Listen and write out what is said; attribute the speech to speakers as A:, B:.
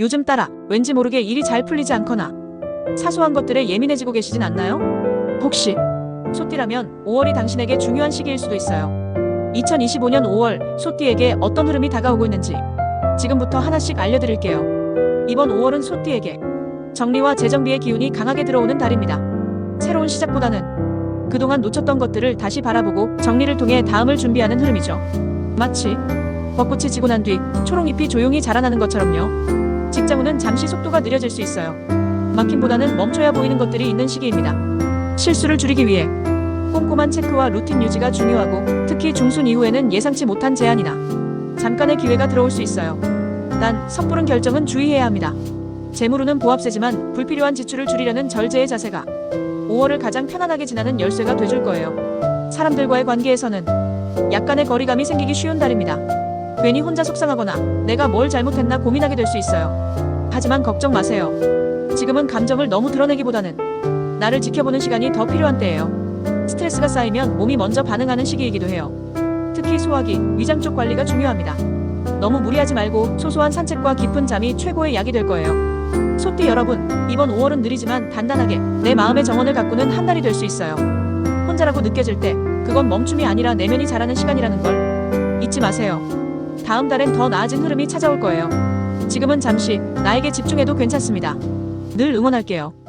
A: 요즘 따라 왠지 모르게 일이 잘 풀리지 않거나 사소한 것들에 예민해지고 계시진 않나요? 혹시 소띠라면 5월이 당신에게 중요한 시기일 수도 있어요. 2025년 5월 소띠에게 어떤 흐름이 다가오고 있는지 지금부터 하나씩 알려드릴게요. 이번 5월은 소띠에게 정리와 재정비의 기운이 강하게 들어오는 달입니다. 새로운 시작보다는 그동안 놓쳤던 것들을 다시 바라보고 정리를 통해 다음을 준비하는 흐름이죠. 마치 벚꽃이 지고 난 뒤 초록잎이 조용히 자라나는 것처럼요. 직장운은 잠시 속도가 느려질 수 있어요. 막힘보다는 멈춰야 보이는 것들이 있는 시기입니다. 실수를 줄이기 위해 꼼꼼한 체크와 루틴 유지가 중요하고 특히 중순 이후에는 예상치 못한 제안이나 잠깐의 기회가 들어올 수 있어요. 단 섣부른 결정은 주의해야 합니다. 재물운은 보합세지만 불필요한 지출을 줄이려는 절제의 자세가 5월을 가장 편안하게 지나는 열쇠가 돼줄 거예요. 사람들과의 관계에서는 약간의 거리감이 생기기 쉬운 달입니다. 괜히 혼자 속상하거나 내가 뭘 잘못했나 고민하게 될 수 있어요. 하지만 걱정 마세요. 지금은 감정을 너무 드러내기보다는 나를 지켜보는 시간이 더 필요한 때예요. 스트레스가 쌓이면 몸이 먼저 반응하는 시기이기도 해요. 특히 소화기, 위장 쪽 관리가 중요합니다. 너무 무리하지 말고 소소한 산책과 깊은 잠이 최고의 약이 될 거예요. 소띠 여러분, 이번 5월은 느리지만 단단하게 내 마음의 정원을 가꾸는 한 달이 될 수 있어요. 혼자라고 느껴질 때 그건 멈춤이 아니라 내면이 자라는 시간이라는 걸 잊지 마세요. 다음 달엔 더 나아진 흐름이 찾아올 거예요. 지금은 잠시 나에게 집중해도 괜찮습니다. 늘 응원할게요.